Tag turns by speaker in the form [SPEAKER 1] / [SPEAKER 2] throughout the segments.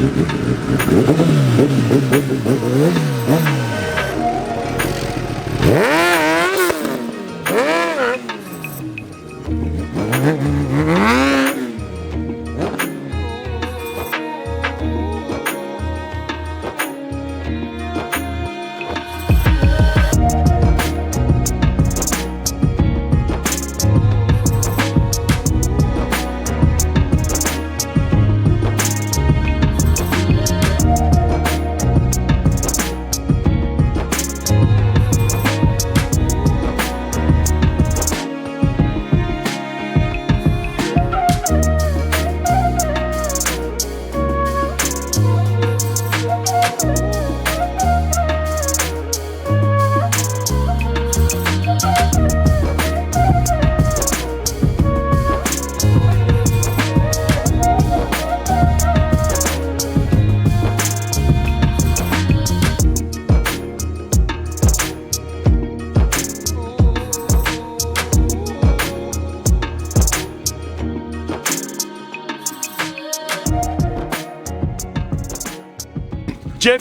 [SPEAKER 1] Thank you.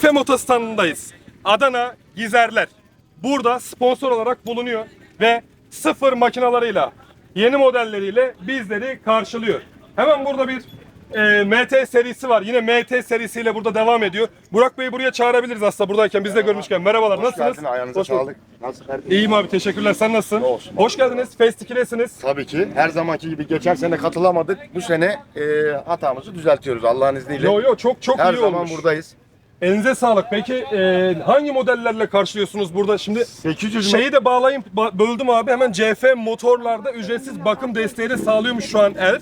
[SPEAKER 1] CF Motostanı'ndayız. Adana Gizerler. Burada sponsor olarak bulunuyor ve sıfır makinalarıyla, yeni modelleriyle bizleri karşılıyor. Hemen burada bir e, MT serisi var. Yine MT serisiyle burada devam ediyor. Burak Bey'i buraya çağırabiliriz aslında buradayken. Biz de görmüşken. Merhabalar,
[SPEAKER 2] Hoş
[SPEAKER 1] nasılsınız?
[SPEAKER 2] geldin, ayağınıza
[SPEAKER 1] Hoş bulduk.
[SPEAKER 2] sağlık. Nasıl kardeşim?
[SPEAKER 1] İyiyim abi, teşekkürler. Sen nasılsın?
[SPEAKER 2] Olsun.
[SPEAKER 1] Hoş geldiniz. Fest 2'desiniz.
[SPEAKER 2] Tabii ki her zamanki gibi geçen sene katılamadık. Bu sene e, hatamızı düzeltiyoruz Allah'ın izniyle.
[SPEAKER 1] Yo yo çok çok
[SPEAKER 2] her
[SPEAKER 1] iyi
[SPEAKER 2] zaman
[SPEAKER 1] olmuş.
[SPEAKER 2] buradayız.
[SPEAKER 1] Elinize sağlık. Peki e, hangi modellerle karşılıyorsunuz burada? Şimdi
[SPEAKER 2] 800
[SPEAKER 1] Şeyi de bağlayayım, ba- böldüm abi. Hemen CF motorlarda ücretsiz bakım desteği de sağlıyormuş şu an Elf.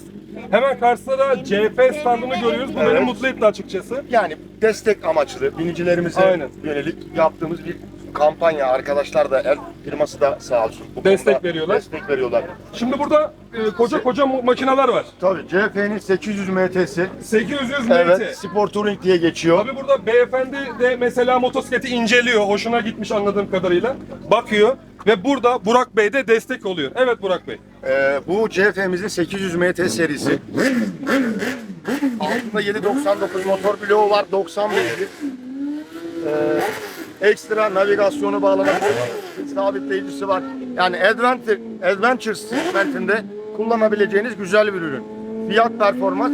[SPEAKER 1] Hemen karşısında da CF standını görüyoruz. Bu beni
[SPEAKER 2] Evet.
[SPEAKER 1] mutlu etti açıkçası.
[SPEAKER 2] yani destek amaçlı binicilerimize
[SPEAKER 1] Aynen.
[SPEAKER 2] yönelik yaptığımız bir kampanya. Arkadaşlar da el firması da sağ olsun. Bu
[SPEAKER 1] Destek
[SPEAKER 2] konuda
[SPEAKER 1] veriyorlar.
[SPEAKER 2] Destek veriyorlar.
[SPEAKER 1] Şimdi burada e, koca koca mu- makineler var.
[SPEAKER 2] Tabii CF'nin 800 MT'si.
[SPEAKER 1] 800 MT.
[SPEAKER 2] Evet, Sport Touring diye geçiyor.
[SPEAKER 1] Tabii burada beyefendi de mesela motosikleti inceliyor. Hoşuna gitmiş anladığım kadarıyla. Bakıyor ve burada Burak Bey de destek oluyor. Evet Burak Bey.
[SPEAKER 2] Ee, bu CF'mizin 800 MT serisi. Altında 799 motor bloğu var, 90 beygir. Ee, ekstra navigasyonu bağlanabilir, sabitleyicisi var. Yani Adventure, Adventure segmentinde kullanabileceğiniz güzel bir ürün. Fiyat performans,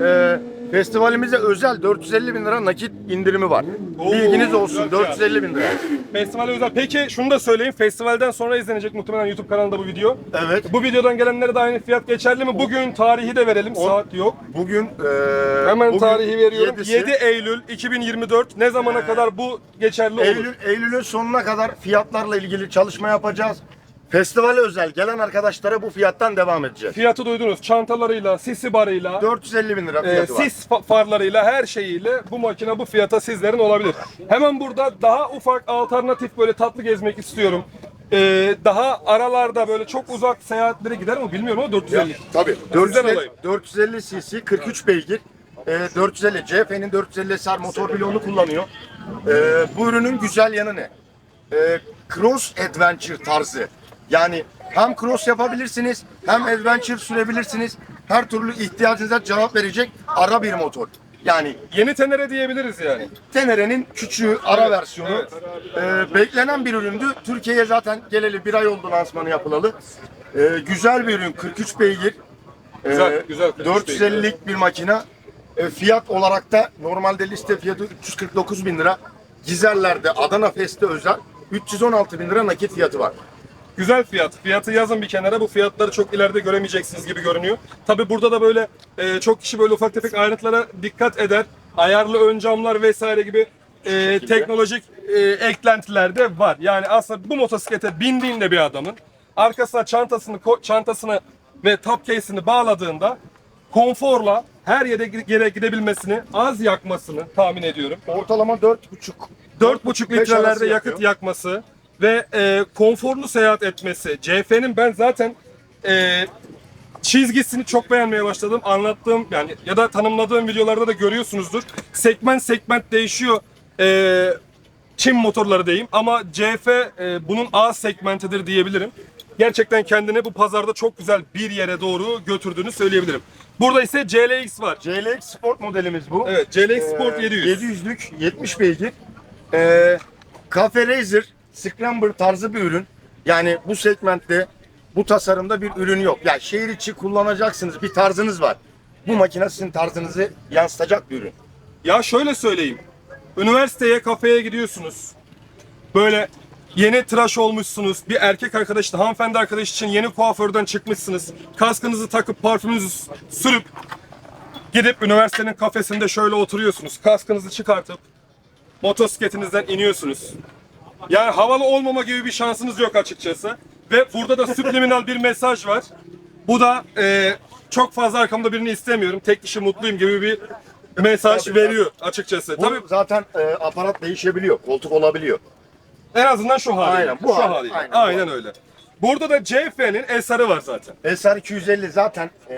[SPEAKER 2] e, festivalimize özel 450 bin lira nakit indirimi var.
[SPEAKER 1] Oo,
[SPEAKER 2] Bilginiz olsun,
[SPEAKER 1] güzel
[SPEAKER 2] 450 bin lira.
[SPEAKER 1] Festivale özel. Peki şunu da söyleyeyim. Festivalden sonra izlenecek muhtemelen YouTube kanalında bu video.
[SPEAKER 2] Evet.
[SPEAKER 1] Bu videodan gelenlere de aynı fiyat geçerli mi? Bugün tarihi de verelim. Saat yok.
[SPEAKER 2] Bugün e,
[SPEAKER 1] Hemen
[SPEAKER 2] bugün
[SPEAKER 1] tarihi veriyorum.
[SPEAKER 2] yedisi.
[SPEAKER 1] 7 Eylül 2024. Ne zamana kadar bu geçerli olur?
[SPEAKER 2] Eylül, Eylül'ün sonuna kadar fiyatlarla ilgili çalışma yapacağız. Festivale özel gelen arkadaşlara bu fiyattan devam edeceğiz.
[SPEAKER 1] Fiyatı duydunuz. Çantalarıyla, sisi barıyla,
[SPEAKER 2] 450 bin lira
[SPEAKER 1] e,
[SPEAKER 2] fiyatı var.
[SPEAKER 1] sis fa- farlarıyla, her şeyiyle bu makine bu fiyata sizlerin olabilir. Hemen burada daha ufak alternatif böyle tatlı gezmek istiyorum. E, daha aralarda böyle çok uzak seyahatlere gider mi bilmiyorum ama 450.
[SPEAKER 2] Tabii.
[SPEAKER 1] Sizden
[SPEAKER 2] 450,
[SPEAKER 1] alayım.
[SPEAKER 2] 450 cc 43 beygir. E, 450 CF'nin 450 SR motor bloğunu kullanıyor. E, bu ürünün güzel yanı ne? E, cross adventure tarzı. Yani hem cross yapabilirsiniz hem adventure sürebilirsiniz. Her türlü ihtiyacınıza cevap verecek ara bir motor. Yani
[SPEAKER 1] Yeni Tenere diyebiliriz yani.
[SPEAKER 2] Tenere'nin küçüğü ara
[SPEAKER 1] Evet,
[SPEAKER 2] versiyonu.
[SPEAKER 1] evet.
[SPEAKER 2] Ee, beklenen bir üründü. Türkiye'ye zaten geleli bir ay oldu lansmanı yapılalı. Ee, güzel bir ürün. 43 beygir. Ee,
[SPEAKER 1] Güzel, güzel 43
[SPEAKER 2] 450'lik bir makina. Ee, fiyat olarak da normalde liste fiyatı 349 bin lira. Gizerler'de Adana Fest'e özel 316 bin lira nakit fiyatı var.
[SPEAKER 1] Güzel fiyat. Fiyatı yazın bir kenara. Bu fiyatları çok ileride göremeyeceksiniz gibi görünüyor. Tabi burada da böyle e, çok kişi böyle ufak tefek ayrıntılara dikkat eder. Ayarlı ön camlar vesaire gibi e, teknolojik e, eklentiler de var. Yani aslında bu motosiklete bindiğinde bir adamın arkasına çantasını çantasını ve top case'ini bağladığında konforla her yere yere gidebilmesini, az yakmasını tahmin ediyorum.
[SPEAKER 2] Ortalama 4,5
[SPEAKER 1] 4,5
[SPEAKER 2] beş
[SPEAKER 1] litrelerde yakıt yakması ve e, konforlu seyahat etmesi. CF'nin ben zaten e, çizgisini çok beğenmeye başladım. Anlattığım yani ya da tanımladığım videolarda da görüyorsunuzdur. Segment segment değişiyor. E, Çin motorları diyeyim ama CF e, bunun A segmentidir diyebilirim. Gerçekten kendini bu pazarda çok güzel bir yere doğru götürdüğünü söyleyebilirim. Burada ise CLX var.
[SPEAKER 2] CLX Sport modelimiz bu.
[SPEAKER 1] Evet, CLX
[SPEAKER 2] Ee,
[SPEAKER 1] Sport 700.
[SPEAKER 2] 700'lük 70 beygir. Ee, Cafe Racer Scrambler tarzı bir ürün. Yani bu segmentte bu tasarımda bir ürün yok. Yani şehir içi kullanacaksınız bir tarzınız var. Bu makine sizin tarzınızı yansıtacak bir ürün.
[SPEAKER 1] Ya şöyle söyleyeyim. Üniversiteye, kafeye gidiyorsunuz. Böyle yeni tıraş olmuşsunuz. Bir erkek arkadaş, hanımefendi arkadaş için yeni kuaförden çıkmışsınız. Kaskınızı takıp parfümünüzü sürüp gidip üniversitenin kafesinde şöyle oturuyorsunuz. Kaskınızı çıkartıp motosikletinizden iniyorsunuz. Yani havalı olmama gibi bir şansınız yok açıkçası. Ve burada da subliminal bir mesaj var. Bu da e, çok fazla arkamda birini istemiyorum. Tek kişi mutluyum gibi bir mesaj
[SPEAKER 2] Tabii,
[SPEAKER 1] veriyor açıkçası.
[SPEAKER 2] Bu
[SPEAKER 1] Tabii
[SPEAKER 2] zaten e, aparat değişebiliyor. Koltuk olabiliyor.
[SPEAKER 1] en azından şu haliyle.
[SPEAKER 2] Aynen, bu
[SPEAKER 1] şu
[SPEAKER 2] hali,
[SPEAKER 1] haliyle.
[SPEAKER 2] aynen
[SPEAKER 1] Aynen,
[SPEAKER 2] bu
[SPEAKER 1] öyle. Burada da CF'nin eseri var zaten.
[SPEAKER 2] SR 250 zaten e,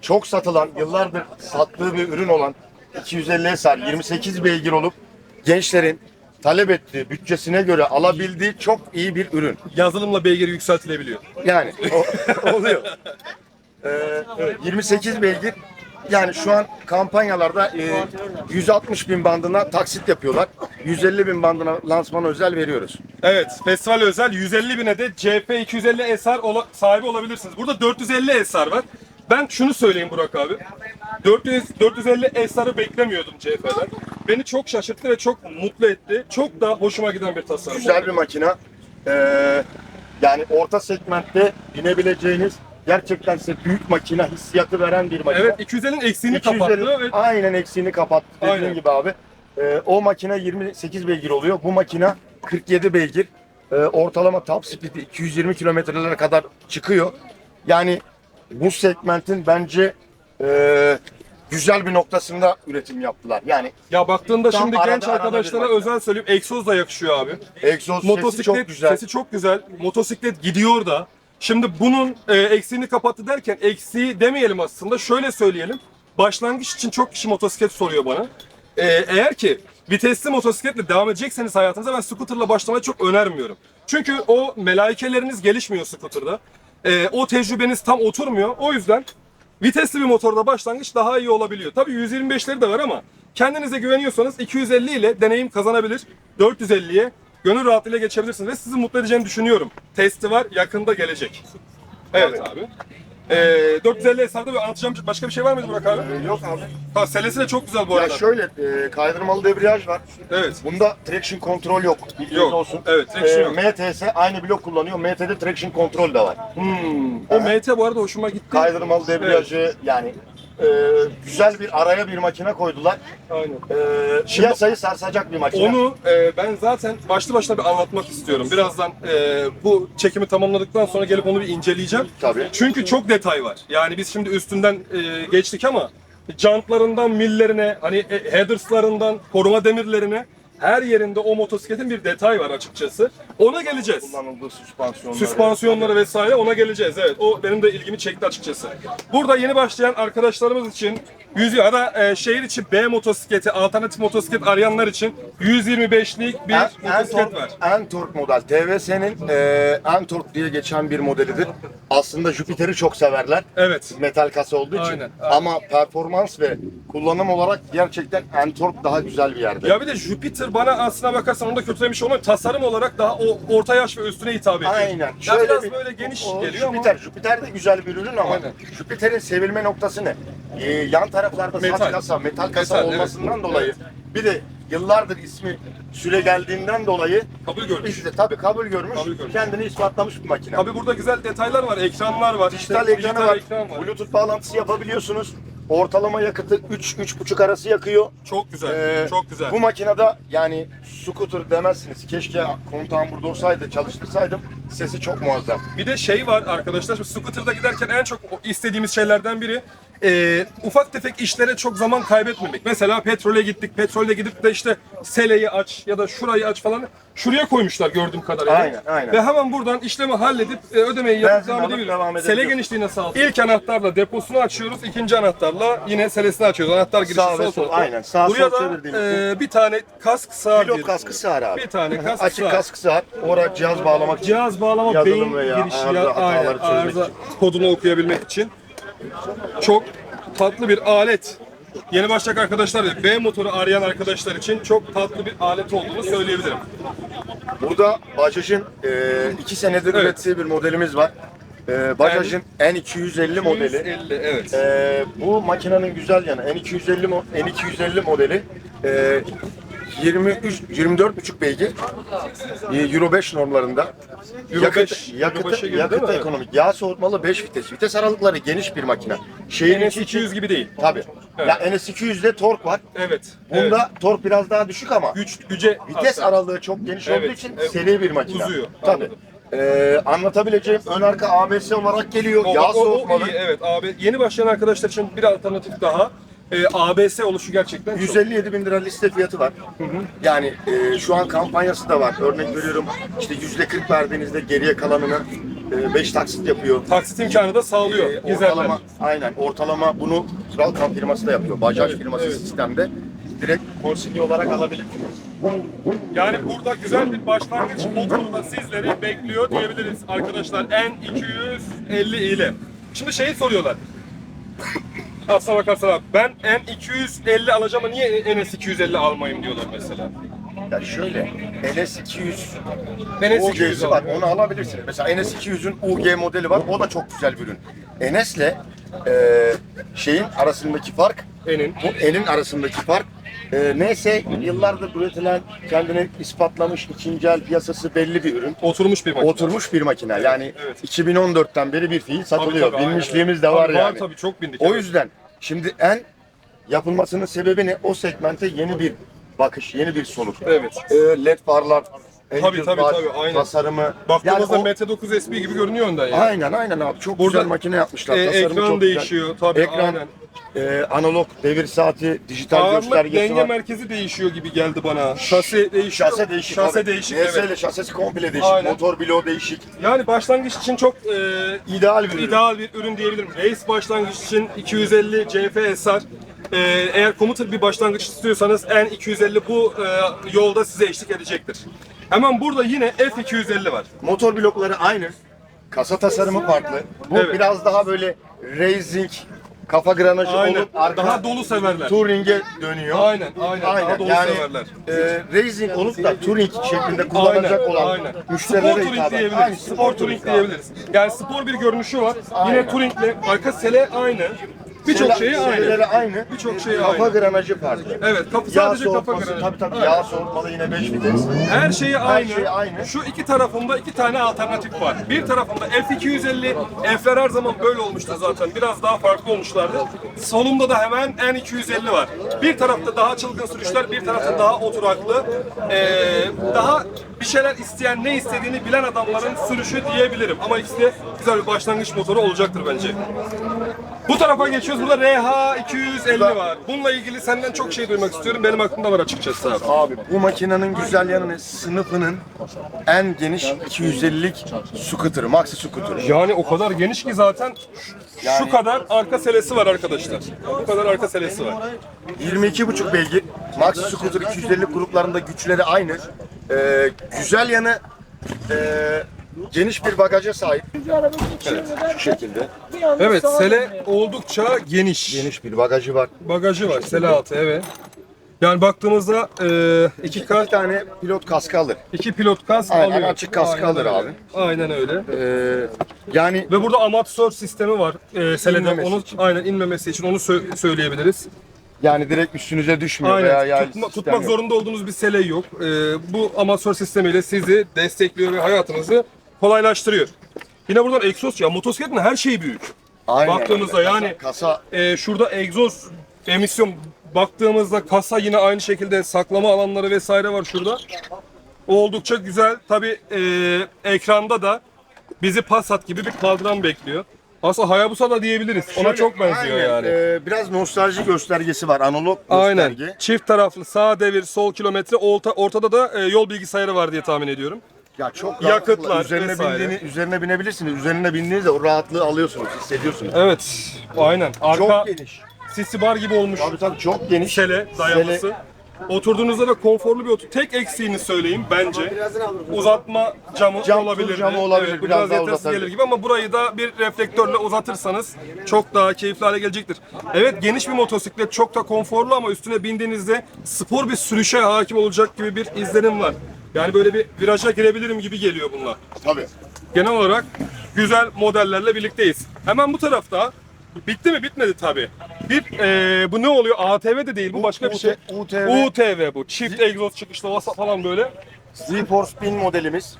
[SPEAKER 2] çok satılan, yıllardır sattığı bir ürün olan 250 SR 28 beygir olup gençlerin talep ettiği, bütçesine göre alabildiği çok iyi bir ürün.
[SPEAKER 1] Yazılımla beygiri yükseltilebiliyor.
[SPEAKER 2] Yani o- oluyor. Ee, evet, 28 beygir. Yani şu an kampanyalarda e, 160 bin bandına taksit yapıyorlar. 150 bin bandına lansman özel veriyoruz.
[SPEAKER 1] Evet, festival özel 150 bine de CF 250 SR ola- sahibi olabilirsiniz. Burada 450 SR var. Ben şunu söyleyeyim Burak abi. 400 450 SR'ı beklemiyordum CF'den. Beni çok şaşırttı ve çok mutlu etti. Çok da hoşuma giden bir tasarım.
[SPEAKER 2] Güzel bir makina. Ee, yani orta segmentte binebileceğiniz gerçekten size büyük makina hissiyatı veren bir makina.
[SPEAKER 1] Evet, 250'nin eksiğini
[SPEAKER 2] 250
[SPEAKER 1] kapattı ve
[SPEAKER 2] aynen eksiğini kapat dediğin
[SPEAKER 1] Aynen.
[SPEAKER 2] gibi abi. Ee, o makine 28 beygir oluyor. Bu makine 47 beygir. Ee, ortalama top speed 220 kilometrelere kadar çıkıyor. Yani bu segmentin bence e, güzel bir noktasında üretim yaptılar. Yani
[SPEAKER 1] ya baktığında
[SPEAKER 2] Tam
[SPEAKER 1] şimdi
[SPEAKER 2] arada-
[SPEAKER 1] genç
[SPEAKER 2] arada bir
[SPEAKER 1] arkadaşlara
[SPEAKER 2] makine.
[SPEAKER 1] özel söyleyeyim. Egzoz da yakışıyor abi.
[SPEAKER 2] egzoz sesi çok güzel.
[SPEAKER 1] Sesi çok güzel. Motosiklet gidiyor da. Şimdi bunun e, eksiğini kapattı derken eksiği demeyelim aslında. Şöyle söyleyelim. Başlangıç için çok kişi motosiklet soruyor bana. E, eğer ki vitesli motosikletle devam edecekseniz hayatınıza ben scooterla başlamayı çok önermiyorum. Çünkü o melaikeleriniz gelişmiyor scooterda. E, o tecrübeniz tam oturmuyor. O yüzden vitesli bir motorda başlangıç daha iyi olabiliyor. Tabii 125'leri de var ama kendinize güveniyorsanız 250 ile deneyim kazanabilir. 450'ye gönül rahatlığıyla geçebilirsiniz ve sizi mutlu edeceğini düşünüyorum. Testi var, yakında gelecek. Evet abi. Ee, 450 hesabda ve anlatacağım başka bir şey var mıydı Burak abi?
[SPEAKER 2] Yok abi.
[SPEAKER 1] Ha, selesi de çok güzel bu
[SPEAKER 2] Ya
[SPEAKER 1] arada.
[SPEAKER 2] şöyle e, kaydırmalı debriyaj var.
[SPEAKER 1] Evet.
[SPEAKER 2] Bunda traction kontrol yok. Bilginiz
[SPEAKER 1] Yok.
[SPEAKER 2] olsun.
[SPEAKER 1] Evet, traction yok.
[SPEAKER 2] MTS aynı blok kullanıyor. MT'de traction kontrol de var.
[SPEAKER 1] Hmm. O MT bu arada hoşuma gitti.
[SPEAKER 2] Kaydırmalı debriyajı yani e, güzel bir araya bir makine koydular.
[SPEAKER 1] Aynen.
[SPEAKER 2] E, piyasayı sarsacak bir makine.
[SPEAKER 1] Onu e, ben zaten başlı başına bir anlatmak istiyorum. Birazdan e, bu çekimi tamamladıktan sonra gelip onu bir inceleyeceğim.
[SPEAKER 2] Tabii.
[SPEAKER 1] Çünkü çok detay var. Yani biz şimdi üstünden e, geçtik ama jantlarından millerine, hani e, headerslarından koruma demirlerine her yerinde o motosikletin bir detay var açıkçası. Ona geleceğiz.
[SPEAKER 2] kullanıldığı süspansiyonları.
[SPEAKER 1] Süspansiyonları vesaire ona geleceğiz. Evet o benim de ilgimi çekti açıkçası. Burada yeni başlayan arkadaşlarımız için 100 ya da e, şehir içi B motosikleti, alternatif motosiklet arayanlar için 125'lik bir
[SPEAKER 2] En,
[SPEAKER 1] motosiklet var.
[SPEAKER 2] Entork model. TVS'nin e, Entork diye geçen bir modelidir. Aslında Jupiter'i çok severler.
[SPEAKER 1] Evet.
[SPEAKER 2] Metal kasa olduğu için.
[SPEAKER 1] Aynen, aynen.
[SPEAKER 2] Ama performans ve kullanım olarak gerçekten Entork daha güzel bir yerde.
[SPEAKER 1] Ya bir de Jupiter bana aslına bakarsan onu da kötülemiş olmam. Tasarım olarak daha o orta yaş ve üstüne hitap ediyor.
[SPEAKER 2] Aynen.
[SPEAKER 1] Ya
[SPEAKER 2] Şöyle
[SPEAKER 1] biraz
[SPEAKER 2] bir-
[SPEAKER 1] böyle geniş
[SPEAKER 2] O
[SPEAKER 1] geliyor
[SPEAKER 2] Jupiter,
[SPEAKER 1] ama.
[SPEAKER 2] Jupiter de güzel bir ürün ama
[SPEAKER 1] Aynen.
[SPEAKER 2] Jupiter'in sevilme noktası ne? Ee, yan taraflarda
[SPEAKER 1] Metal.
[SPEAKER 2] saç kasa, metal kasa
[SPEAKER 1] Metal, evet.
[SPEAKER 2] olmasından dolayı bir de yıllardır ismi süre geldiğinden dolayı
[SPEAKER 1] Kabul görmüş.
[SPEAKER 2] işte tabii kabul görmüş,
[SPEAKER 1] Kabul görmüş.
[SPEAKER 2] kendini ispatlamış bir makine.
[SPEAKER 1] Tabii burada güzel detaylar var, ekranlar var.
[SPEAKER 2] Dijital
[SPEAKER 1] işte
[SPEAKER 2] ekranı var,
[SPEAKER 1] ekran.
[SPEAKER 2] Bluetooth bağlantısı yapabiliyorsunuz. Ortalama yakıtı 3-3,5 arası yakıyor.
[SPEAKER 1] Çok güzel,
[SPEAKER 2] Ee,
[SPEAKER 1] çok güzel.
[SPEAKER 2] Bu makinede yani scooter demezsiniz. Keşke kontağım burada olsaydı, çalıştırsaydım. Sesi çok muazzam.
[SPEAKER 1] Bir de şey var arkadaşlar, şimdi scooter'da giderken en çok istediğimiz şeylerden biri e, ufak tefek işlere çok zaman kaybetmemek. Mesela petrole gittik, petrolde gidip de işte seleyi aç ya da şurayı aç falan şuraya koymuşlar gördüğüm kadarıyla.
[SPEAKER 2] Aynen, aynen.
[SPEAKER 1] Ve hemen buradan işlemi halledip e, ödemeyi yapıp
[SPEAKER 2] Benzin
[SPEAKER 1] devam
[SPEAKER 2] alıp
[SPEAKER 1] edebiliyoruz.
[SPEAKER 2] devam
[SPEAKER 1] Sele genişliğine sağ İlk anahtarla deposunu açıyoruz, ikinci anahtarla yine selesini açıyoruz. Anahtar girişi
[SPEAKER 2] Sağ ve
[SPEAKER 1] sol
[SPEAKER 2] aynen. Sağ
[SPEAKER 1] Buraya
[SPEAKER 2] sol
[SPEAKER 1] da e, bir tane kask sığar diye
[SPEAKER 2] Pilot kaskı
[SPEAKER 1] düşünüyorum.
[SPEAKER 2] sığar abi.
[SPEAKER 1] Bir tane kask
[SPEAKER 2] Açık
[SPEAKER 1] sığar.
[SPEAKER 2] kaskı sığar. Oraya cihaz bağlamak için.
[SPEAKER 1] Cihaz bağlama
[SPEAKER 2] Yazılım
[SPEAKER 1] beyin
[SPEAKER 2] veya
[SPEAKER 1] girişi
[SPEAKER 2] arıza
[SPEAKER 1] ya,
[SPEAKER 2] hataları
[SPEAKER 1] aynen,
[SPEAKER 2] çözmek
[SPEAKER 1] arıza kodunu okuyabilmek için. Çok tatlı bir alet. Yeni başlayacak arkadaşlar ve B motoru arayan arkadaşlar için çok tatlı bir alet olduğunu söyleyebilirim.
[SPEAKER 2] Burada Bajaj'ın e, iki senedir
[SPEAKER 1] Evet.
[SPEAKER 2] ürettiği bir modelimiz var. E, Bajaj'ın N250 modeli.
[SPEAKER 1] 150 evet.
[SPEAKER 2] E, bu makinenin güzel yanı N250 mo- N250 modeli e, 23 24,5 beygir. e, Euro 5 normlarında.
[SPEAKER 1] Euro
[SPEAKER 2] yakıt,
[SPEAKER 1] 5, Euro
[SPEAKER 2] yakıtı,
[SPEAKER 1] 5'e girdi
[SPEAKER 2] yakıtı
[SPEAKER 1] değil mi?
[SPEAKER 2] ekonomik. Yağ soğutmalı 5 vites. Vites aralıkları geniş bir makine. Şehir içi için
[SPEAKER 1] NS200 gibi değil.
[SPEAKER 2] tabii. Ya NS200'de tork var.
[SPEAKER 1] Evet.
[SPEAKER 2] Bunda
[SPEAKER 1] evet.
[SPEAKER 2] tork biraz daha düşük ama
[SPEAKER 1] güç güce
[SPEAKER 2] Vites
[SPEAKER 1] aslında.
[SPEAKER 2] aralığı çok geniş olduğu
[SPEAKER 1] Evet,
[SPEAKER 2] için
[SPEAKER 1] evet.
[SPEAKER 2] seri bir makine.
[SPEAKER 1] Uzuyor,
[SPEAKER 2] Tabii.
[SPEAKER 1] anladım.
[SPEAKER 2] Ee, anlatabileceğim ön arka ABS olarak geliyor.
[SPEAKER 1] O,
[SPEAKER 2] Yağ
[SPEAKER 1] o, o
[SPEAKER 2] soğutmalı.
[SPEAKER 1] iyi evet abi. Yeni başlayan arkadaşlar için bir alternatif daha. Ee, ABS oluşu gerçekten çok
[SPEAKER 2] 157 bin lira liste fiyatı var. Yani e, şu an kampanyası da var. Örnek veriyorum işte yüzde 40 verdiğinizde geriye kalanını 5 taksit yapıyor.
[SPEAKER 1] taksit imkanı da sağlıyor. Gizemler.
[SPEAKER 2] ortalama, aynen ortalama bunu Tralkan firması da yapıyor. Bajaj
[SPEAKER 1] Evet,
[SPEAKER 2] firması
[SPEAKER 1] evet.
[SPEAKER 2] sistemde direkt konsigli olarak alabilirsiniz.
[SPEAKER 1] Yani burada güzel bir başlangıç motorunda sizleri bekliyor diyebiliriz arkadaşlar. N250 ile. Şimdi şeyi soruyorlar. Aslına bakarsan ben N250 alacağım ama niye NS250 almayayım diyorlar mesela.
[SPEAKER 2] Yani şöyle NS200
[SPEAKER 1] NS200
[SPEAKER 2] UG'si var. Onu alabilirsiniz. Mesela NS200'ün UG modeli var. O da çok güzel bir ürün. NS'le e, şeyin arasındaki fark,
[SPEAKER 1] N'in.
[SPEAKER 2] bu N'in arasındaki fark e, neyse yıllardır üretilen kendini ispatlamış ikinci el piyasası belli bir ürün.
[SPEAKER 1] Oturmuş bir makine.
[SPEAKER 2] Oturmuş bir makine. Yani
[SPEAKER 1] Evet.
[SPEAKER 2] 2014'ten beri bir fiil satılıyor.
[SPEAKER 1] Tabii, tabii,
[SPEAKER 2] Binmişliğimiz
[SPEAKER 1] aynen.
[SPEAKER 2] de var
[SPEAKER 1] Tabii,
[SPEAKER 2] yani.
[SPEAKER 1] tabii çok bindik.
[SPEAKER 2] O
[SPEAKER 1] evet.
[SPEAKER 2] yüzden şimdi en yapılmasının sebebi ne? O segmente yeni bir bakış, yeni bir soluk.
[SPEAKER 1] Evet.
[SPEAKER 2] Ee, LED farlar,
[SPEAKER 1] Tabii, tabii,
[SPEAKER 2] bar,
[SPEAKER 1] tabii, aynen.
[SPEAKER 2] tasarımı.
[SPEAKER 1] Baktığımızda
[SPEAKER 2] Yani o-
[SPEAKER 1] MT9 SP gibi görünüyor önden ya.
[SPEAKER 2] Aynen aynen abi çok
[SPEAKER 1] Burada,
[SPEAKER 2] güzel makine yapmışlar.
[SPEAKER 1] e,
[SPEAKER 2] Tasarımı
[SPEAKER 1] ekran
[SPEAKER 2] çok
[SPEAKER 1] değişiyor,
[SPEAKER 2] güzel.
[SPEAKER 1] tabii,
[SPEAKER 2] Ekran,
[SPEAKER 1] aynen.
[SPEAKER 2] E, analog devir saati, dijital
[SPEAKER 1] Ağırlık
[SPEAKER 2] göstergesi
[SPEAKER 1] denge
[SPEAKER 2] var.
[SPEAKER 1] merkezi değişiyor gibi geldi bana. Şasi değişiyor.
[SPEAKER 2] Şase değişik.
[SPEAKER 1] Şase değişik
[SPEAKER 2] NS
[SPEAKER 1] evet.
[SPEAKER 2] şasesi komple değişik.
[SPEAKER 1] Aynen.
[SPEAKER 2] Motor bloğu değişik.
[SPEAKER 1] Yani başlangıç için çok e,
[SPEAKER 2] İdeal bir ürün.
[SPEAKER 1] ideal bir ürün diyebilirim. Race başlangıç için 250 CF SR. E, eğer commuter bir başlangıç istiyorsanız N250 bu e, yolda size eşlik edecektir. Hemen burada yine F250 var.
[SPEAKER 2] Motor blokları aynı. Kasa tasarımı farklı. Bu
[SPEAKER 1] Evet.
[SPEAKER 2] biraz daha böyle racing kafa granajı
[SPEAKER 1] Aynen.
[SPEAKER 2] olup arka
[SPEAKER 1] Daha dolu severler.
[SPEAKER 2] touring'e dönüyor.
[SPEAKER 1] Aynen, aynen. Daha dolu
[SPEAKER 2] yani,
[SPEAKER 1] severler.
[SPEAKER 2] E, racing olup da touring şeklinde kullanacak
[SPEAKER 1] Aynen,
[SPEAKER 2] olan
[SPEAKER 1] aynen.
[SPEAKER 2] müşterilere
[SPEAKER 1] Spor touring
[SPEAKER 2] hitap eden-
[SPEAKER 1] diyebiliriz.
[SPEAKER 2] Aynen,
[SPEAKER 1] spor touring diyebiliriz. Yani spor bir görünüşü var. Yine touringle arka sele aynı. Birçok şeyi aynı.
[SPEAKER 2] aynı.
[SPEAKER 1] Birçok şeyi
[SPEAKER 2] kafa
[SPEAKER 1] aynı.
[SPEAKER 2] granajı farklı.
[SPEAKER 1] Evet, kapı
[SPEAKER 2] Yağ
[SPEAKER 1] sadece kafa
[SPEAKER 2] soğutması,
[SPEAKER 1] granajı.
[SPEAKER 2] tabii tabii
[SPEAKER 1] Aynen.
[SPEAKER 2] yağ soğutmalı yine 5 vites.
[SPEAKER 1] Her şeyi aynı.
[SPEAKER 2] şey aynı.
[SPEAKER 1] Şu iki tarafında iki tane alternatif var. Bir tarafında F250, F'ler her zaman böyle olmuştu zaten. Biraz daha farklı olmuşlardı. Solumda da hemen N250 var. Bir tarafta daha çılgın sürüşler, bir tarafta daha oturaklı. Ee, daha bir şeyler isteyen, ne istediğini bilen adamların sürüşü diyebilirim. Ama ikisi de güzel bir başlangıç motoru olacaktır bence. Bu tarafa geçiyoruz. Burada RH250 var. Bununla ilgili senden çok şey duymak istiyorum. Benim aklımda var açıkçası abi.
[SPEAKER 2] Abi bu makinenin güzel yanı ne? Sınıfının en geniş 250'lik scooter'ı, maxi scooter'ı.
[SPEAKER 1] Yani o kadar geniş ki zaten şu
[SPEAKER 2] Yani-
[SPEAKER 1] kadar arka selesi var arkadaşlar. Bu kadar arka selesi var.
[SPEAKER 2] 22,5 beygir. Maxi scooter 250 gruplarında güçleri aynı. Ee, güzel yanı ee, geniş bir bagaja sahip. Evet, şu şekilde.
[SPEAKER 1] Evet, sele oldukça geniş.
[SPEAKER 2] Geniş bir bagajı var.
[SPEAKER 1] Bagajı var, sele altı evet. Yani baktığımızda e, iki,
[SPEAKER 2] İki
[SPEAKER 1] ka-
[SPEAKER 2] tane pilot kaskı alır.
[SPEAKER 1] iki pilot kask
[SPEAKER 2] Aynen,
[SPEAKER 1] alıyor.
[SPEAKER 2] açık kaskı
[SPEAKER 1] Aynen
[SPEAKER 2] alır
[SPEAKER 1] öyle.
[SPEAKER 2] abi.
[SPEAKER 1] Aynen öyle.
[SPEAKER 2] Ee, yani
[SPEAKER 1] Ve burada amatör sistemi var e, selede.
[SPEAKER 2] İnmemesi
[SPEAKER 1] Onu
[SPEAKER 2] için.
[SPEAKER 1] aynen inmemesi için onu sö- söyleyebiliriz.
[SPEAKER 2] Yani direkt üstünüze düşmüyor veya
[SPEAKER 1] Aynen.
[SPEAKER 2] yay
[SPEAKER 1] Tutma-
[SPEAKER 2] sistem
[SPEAKER 1] tutmak
[SPEAKER 2] yok.
[SPEAKER 1] zorunda olduğunuz bir sele yok. Ee, bu amatör sistemiyle sizi destekliyor ve hayatınızı kolaylaştırıyor. Yine buradan egzoz ya motosikletin her şeyi büyük.
[SPEAKER 2] Aynen
[SPEAKER 1] baktığımızda
[SPEAKER 2] öyle.
[SPEAKER 1] yani-
[SPEAKER 2] kasa
[SPEAKER 1] Ee, şurada egzoz emisyon baktığımızda kasa yine aynı şekilde saklama alanları vesaire var şurada. Oldukça güzel. Tabi ekranda da bizi Passat gibi bir kadran bekliyor. Aslında Hayabusa da diyebiliriz. Ona
[SPEAKER 2] Şöyle,
[SPEAKER 1] çok benziyor
[SPEAKER 2] aynen,
[SPEAKER 1] yani.
[SPEAKER 2] ee, biraz nostalji göstergesi var. Analog
[SPEAKER 1] Aynen.
[SPEAKER 2] gösterge.
[SPEAKER 1] Çift taraflı sağ devir, sol kilometre, orta, ortada da e, yol bilgisayarı var diye tahmin ediyorum.
[SPEAKER 2] Ya çok
[SPEAKER 1] Yakıtlar
[SPEAKER 2] rahatlıkla üzerine
[SPEAKER 1] vesaire.
[SPEAKER 2] bindiğini, üzerine binebilirsiniz. Üzerine bindiğinizde o rahatlığı alıyorsunuz, hissediyorsunuz.
[SPEAKER 1] Evet, aynen. Arka
[SPEAKER 2] Çok geniş.
[SPEAKER 1] sisi bar gibi olmuş.
[SPEAKER 2] Tabii tabii çok geniş.
[SPEAKER 1] Şele dayaması.
[SPEAKER 2] Şele,
[SPEAKER 1] Oturduğunuzda da konforlu bir otur. Tek eksiğini söyleyeyim bence. Uzatma camı
[SPEAKER 2] Cam,
[SPEAKER 1] olabilir.
[SPEAKER 2] camı olabilir,
[SPEAKER 1] Evet, bu
[SPEAKER 2] biraz
[SPEAKER 1] biraz,
[SPEAKER 2] daha
[SPEAKER 1] yetersiz
[SPEAKER 2] uzatabilir.
[SPEAKER 1] gelir gibi ama burayı da bir reflektörle uzatırsanız çok daha keyifli hale gelecektir. Evet geniş bir motosiklet, çok da konforlu ama üstüne bindiğinizde spor bir sürüşe hakim olacak gibi bir izlenim var. Yani böyle bir viraja girebilirim gibi geliyor bunlar.
[SPEAKER 2] Tabii.
[SPEAKER 1] Genel olarak güzel modellerle birlikteyiz. Hemen bu tarafta bitti mi? Bitmedi tabii. Bir eee, bu ne oluyor? ATV de değil bu başka bir şey.
[SPEAKER 2] UTV.
[SPEAKER 1] UTV bu. Çift egzoz çıkışlı vasa falan böyle.
[SPEAKER 2] Z-Force Spin modelimiz.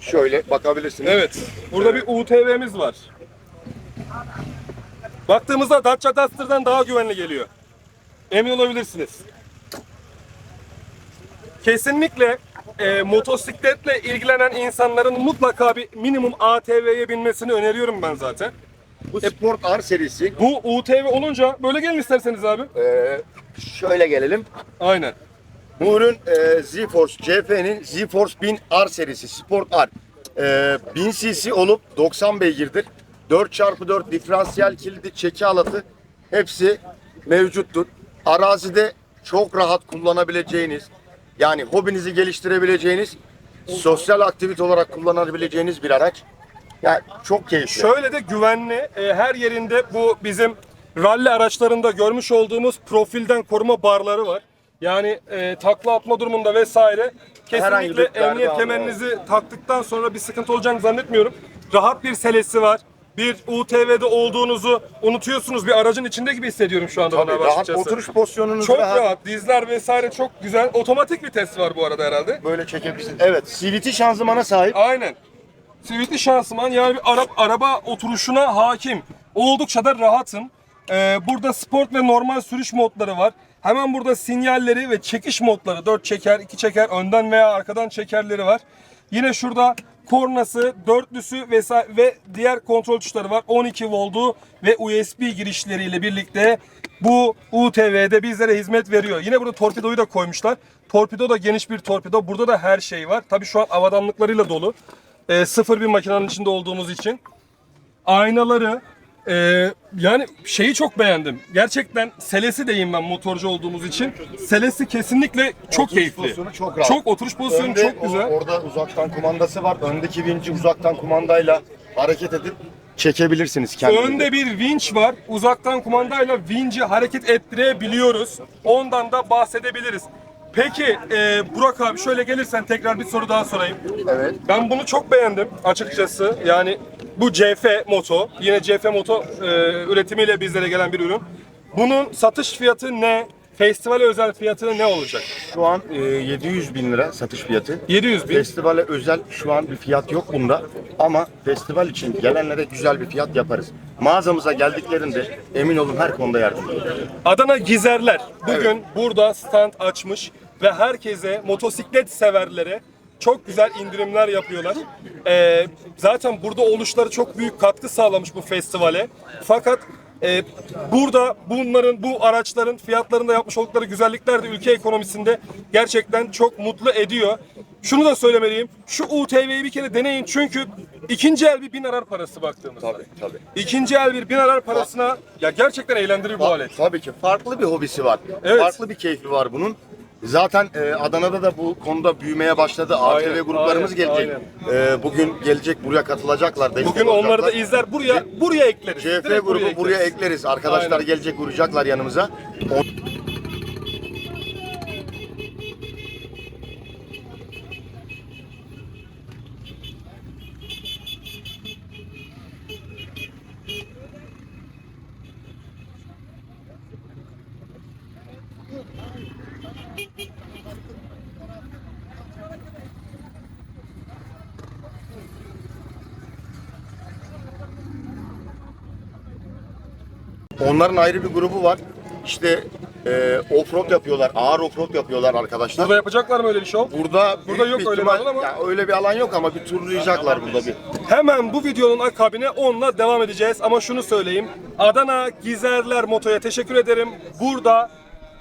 [SPEAKER 2] Şöyle bakabilirsiniz.
[SPEAKER 1] Evet. Burada bir UTV'miz var. Baktığımızda Dacia Duster'dan daha güvenli geliyor. Emin olabilirsiniz. Kesinlikle e, motosikletle ilgilenen insanların mutlaka bir minimum ATV'ye binmesini öneriyorum ben zaten.
[SPEAKER 2] Bu Sport R serisi.
[SPEAKER 1] Bu UTV olunca böyle gelin isterseniz abi.
[SPEAKER 2] Ee, şöyle gelelim.
[SPEAKER 1] Aynen.
[SPEAKER 2] Bu ürün e, Z-Force CF'nin Z-Force 1000 R serisi Sport R. E, 1000 cc olup 90 beygirdir. 4x4 diferansiyel kilidi çeki alatı hepsi mevcuttur. Arazide çok rahat kullanabileceğiniz yani hobinizi geliştirebileceğiniz sosyal aktivite olarak kullanabileceğiniz bir araç. Yani çok keyifli.
[SPEAKER 1] Şöyle de güvenli. e, her yerinde bu bizim ralli araçlarında görmüş olduğumuz profilden koruma barları var. Yani e, takla atma durumunda vesaire
[SPEAKER 2] Herhangi bir
[SPEAKER 1] kesinlikle
[SPEAKER 2] darbe
[SPEAKER 1] emniyet
[SPEAKER 2] alma.
[SPEAKER 1] kemerinizi taktıktan sonra bir sıkıntı olacağını zannetmiyorum. Rahat bir selesi var. Bir UTV'de olduğunuzu unutuyorsunuz. Bir aracın içinde gibi hissediyorum şu anda bana
[SPEAKER 2] rahat
[SPEAKER 1] açıkçası.
[SPEAKER 2] oturuş pozisyonunuz
[SPEAKER 1] Çok
[SPEAKER 2] rahat.
[SPEAKER 1] rahat. Dizler vesaire çok güzel. Otomatik vites var bu arada herhalde.
[SPEAKER 2] Böyle çekebilirsiniz. Evet, CVT şanzımana sahip.
[SPEAKER 1] Aynen. Sivitli şansıman yani bir araba, araba oturuşuna hakim. Oldukça da rahatım. Ee, burada sport ve normal sürüş modları var. Hemen burada sinyalleri ve çekiş modları 4 çeker, 2 çeker, önden veya arkadan çekerleri var. Yine şurada kornası, dörtlüsü vesaire ve diğer kontrol tuşları var. 12 voltu ve USB girişleriyle birlikte bu UTV'de bizlere hizmet veriyor. Yine burada torpidoyu da koymuşlar. Torpido da geniş bir torpido. Burada da her şey var. Tabii şu an avadanlıklarıyla dolu. E, sıfır bir makinenin içinde olduğumuz için. Aynaları e, yani şeyi çok beğendim. Gerçekten selesi deyim ben motorcu olduğumuz için. Selesi kesinlikle çok
[SPEAKER 2] Oturuş
[SPEAKER 1] keyifli.
[SPEAKER 2] pozisyonu çok rahat.
[SPEAKER 1] Çok oturuş pozisyonu
[SPEAKER 2] Önde
[SPEAKER 1] çok
[SPEAKER 2] o-
[SPEAKER 1] güzel.
[SPEAKER 2] orada uzaktan kumandası var. Öndeki vinci uzaktan kumandayla hareket edip çekebilirsiniz kendinizi.
[SPEAKER 1] Önde bir vinç var. Uzaktan kumandayla vinci hareket ettirebiliyoruz. Ondan da bahsedebiliriz. Peki e, Burak abi şöyle gelirsen tekrar bir soru daha sorayım.
[SPEAKER 2] Evet.
[SPEAKER 1] Ben bunu çok beğendim açıkçası. Yani bu CF Moto, yine CF Moto e, üretimiyle bizlere gelen bir ürün. Bunun satış fiyatı ne? Festival özel fiyatı ne olacak?
[SPEAKER 2] Şu an e, 700 bin lira satış fiyatı.
[SPEAKER 1] 700 bin.
[SPEAKER 2] Festivale özel şu an bir fiyat yok bunda. Ama festival için gelenlere güzel bir fiyat yaparız. Mağazamıza geldiklerinde emin olun her konuda yardımcı oluruz.
[SPEAKER 1] Adana Gizerler bugün burada stand açmış ve herkese motosiklet severlere çok güzel indirimler yapıyorlar. Ee, zaten burada oluşları çok büyük katkı sağlamış bu festivale. Fakat e, burada bunların, bu araçların fiyatlarında yapmış oldukları güzellikler de ülke ekonomisinde gerçekten çok mutlu ediyor. Şunu da söylemeliyim. Şu UTV'yi bir kere deneyin çünkü ikinci el bir bin arar parası baktığımızda.
[SPEAKER 2] Tabii tabii.
[SPEAKER 1] İkinci el bir bin arar parasına ya gerçekten eğlendirir bu alet.
[SPEAKER 2] Tabii ki farklı bir hobisi var.
[SPEAKER 1] Evet.
[SPEAKER 2] Farklı bir keyfi var bunun. Zaten e, Adana'da da bu konuda büyümeye başladı. ATV gruplarımız
[SPEAKER 1] aynen,
[SPEAKER 2] gelecek. E, bugün gelecek buraya katılacaklar. destek
[SPEAKER 1] Bugün onları da
[SPEAKER 2] olacaklar.
[SPEAKER 1] izler. Buraya buraya ekleriz.
[SPEAKER 2] CF
[SPEAKER 1] Direkt
[SPEAKER 2] grubu buraya,
[SPEAKER 1] ekleriz.
[SPEAKER 2] Arkadaşlar
[SPEAKER 1] Aynen.
[SPEAKER 2] gelecek uğrayacaklar yanımıza. O- Onların ayrı bir grubu var. İşte e, offroad yapıyorlar, ağır offroad yapıyorlar arkadaşlar.
[SPEAKER 1] Burada yapacaklar mı öyle bir şov?
[SPEAKER 2] Burada,
[SPEAKER 1] Burada
[SPEAKER 2] büyük
[SPEAKER 1] yok öyle bir
[SPEAKER 2] ihtimal-
[SPEAKER 1] alan ama-
[SPEAKER 2] ya öyle bir alan yok ama bir turlayacaklar burada bir.
[SPEAKER 1] Hemen bu videonun akabine onunla devam edeceğiz. Ama şunu söyleyeyim. Adana Gizerler Moto'ya teşekkür ederim. Burada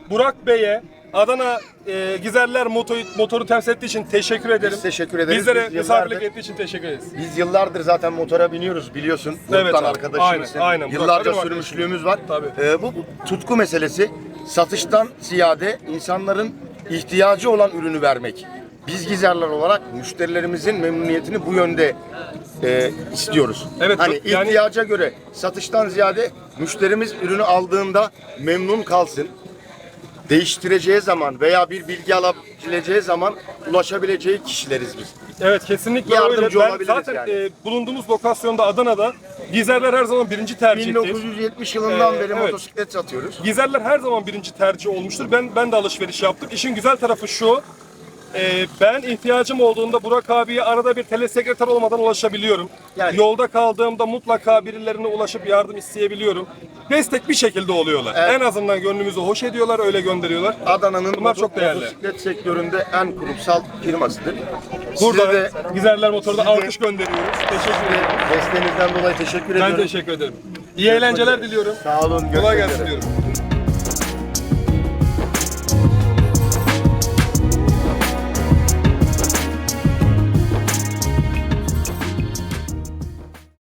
[SPEAKER 1] Burak Bey'e Adana e, Gizerler Moto'yu, motoru temsil ettiği için teşekkür ederim.
[SPEAKER 2] Biz teşekkür ederiz.
[SPEAKER 1] Bizlere
[SPEAKER 2] Biz
[SPEAKER 1] misafirlik
[SPEAKER 2] yıllardır-
[SPEAKER 1] ettiği için teşekkür ederiz.
[SPEAKER 2] Biz yıllardır zaten motora biniyoruz biliyorsun.
[SPEAKER 1] Evet
[SPEAKER 2] Gruptan
[SPEAKER 1] abi,
[SPEAKER 2] arkadaşımızsın.
[SPEAKER 1] aynen, aynen.
[SPEAKER 2] Yıllarca
[SPEAKER 1] benim
[SPEAKER 2] sürmüşlüğümüz var.
[SPEAKER 1] Tabii.
[SPEAKER 2] Ee, bu tutku meselesi. satıştan ziyade insanların ihtiyacı olan ürünü vermek. Biz gizerler olarak müşterilerimizin memnuniyetini bu yönde e, istiyoruz.
[SPEAKER 1] Evet,
[SPEAKER 2] hani
[SPEAKER 1] yani-
[SPEAKER 2] ihtiyaca göre satıştan ziyade müşterimiz ürünü aldığında memnun kalsın. Değiştireceği zaman veya bir bilgi alabileceği zaman ulaşabileceği kişileriz biz.
[SPEAKER 1] Evet kesinlikle
[SPEAKER 2] Yardımcı
[SPEAKER 1] öyle. Ben
[SPEAKER 2] olabiliriz
[SPEAKER 1] zaten
[SPEAKER 2] yani.
[SPEAKER 1] e, bulunduğumuz lokasyonda Adana'da Gizerler her zaman birinci tercihtir.
[SPEAKER 2] 1970 yılından
[SPEAKER 1] Ee,
[SPEAKER 2] beri
[SPEAKER 1] evet.
[SPEAKER 2] motosiklet satıyoruz.
[SPEAKER 1] Gizerler her zaman birinci tercih olmuştur. Ben ben de alışveriş yaptım. İşin güzel tarafı şu. E, ben ihtiyacım olduğunda Burak abiye arada bir telesekreter olmadan ulaşabiliyorum.
[SPEAKER 2] Yani-
[SPEAKER 1] Yolda kaldığımda mutlaka birilerine ulaşıp yardım isteyebiliyorum. Destek bir şekilde oluyorlar.
[SPEAKER 2] Evet.
[SPEAKER 1] En azından gönlümüzü hoş ediyorlar, öyle gönderiyorlar.
[SPEAKER 2] Adana'nın
[SPEAKER 1] Bunlar çok değerli.
[SPEAKER 2] motosiklet sektöründe en kurumsal firmasıdır.
[SPEAKER 1] Burada
[SPEAKER 2] Size de
[SPEAKER 1] Gizerler Motor'da
[SPEAKER 2] size
[SPEAKER 1] alkış gönderiyoruz. Teşekkür ederim.
[SPEAKER 2] desteğinizden dolayı teşekkür
[SPEAKER 1] Ben
[SPEAKER 2] ediyorum.
[SPEAKER 1] teşekkür ederim. İyi eğlenceler diliyorum.
[SPEAKER 2] Sağ olun.
[SPEAKER 1] Kolay gelsin diyorum.